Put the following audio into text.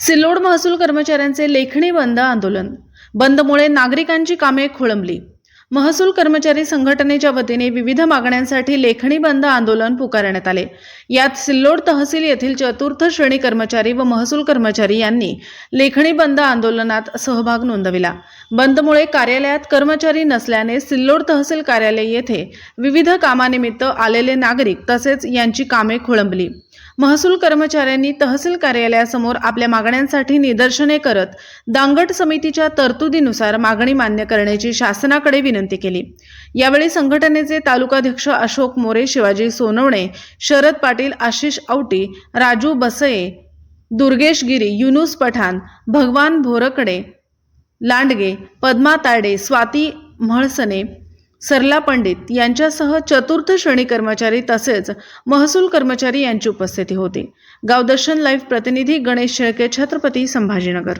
सिल्लोड महसूल कर्मचाऱ्यांचे लेखणी बंद आंदोलन. बंदमुळे नागरिकांची कामे खोळंबली. महसूल कर्मचारी संघटनेच्या वतीने विविध मागण्यांसाठी लेखणी बंद आंदोलन पुकारण्यात आले. यात सिल्लोड तहसील येथील चतुर्थ श्रेणी कर्मचारी व महसूल कर्मचारी यांनी लेखणी बंद आंदोलनात सहभाग नोंदविला. बंदमुळे कार्यालयात कर्मचारी नसल्याने सिल्लोड तहसील कार्यालय येथे विविध कामानिमित्त आलेले नागरिक तसेच यांची कामे खोळंबली. महसूल कर्मचाऱ्यांनी तहसील कार्यालयासमोर आपल्या मागण्यांसाठी निदर्शने करत दांगट समितीच्या तरतुदीनुसार मागणी मान्य करण्याची शासनाकडे विनंती केली. यावेळी संघटनेचे तालुकाध्यक्ष अशोक मोरे शिवाजी सोनवणे शरद पाटील आशिष औटी राजू बसये दुर्गेश गिरी युनुस पठाण भगवान भोरकडे लांडगे पद्मा ताडे स्वाती म्हळसने सरला पंडित यांच्यासह चतुर्थ श्रेणी कर्मचारी तसेच महसूल कर्मचारी यांची उपस्थिती होती. गावदर्शन लाईव्ह प्रतिनिधी गणेश शेळके छत्रपती संभाजीनगर.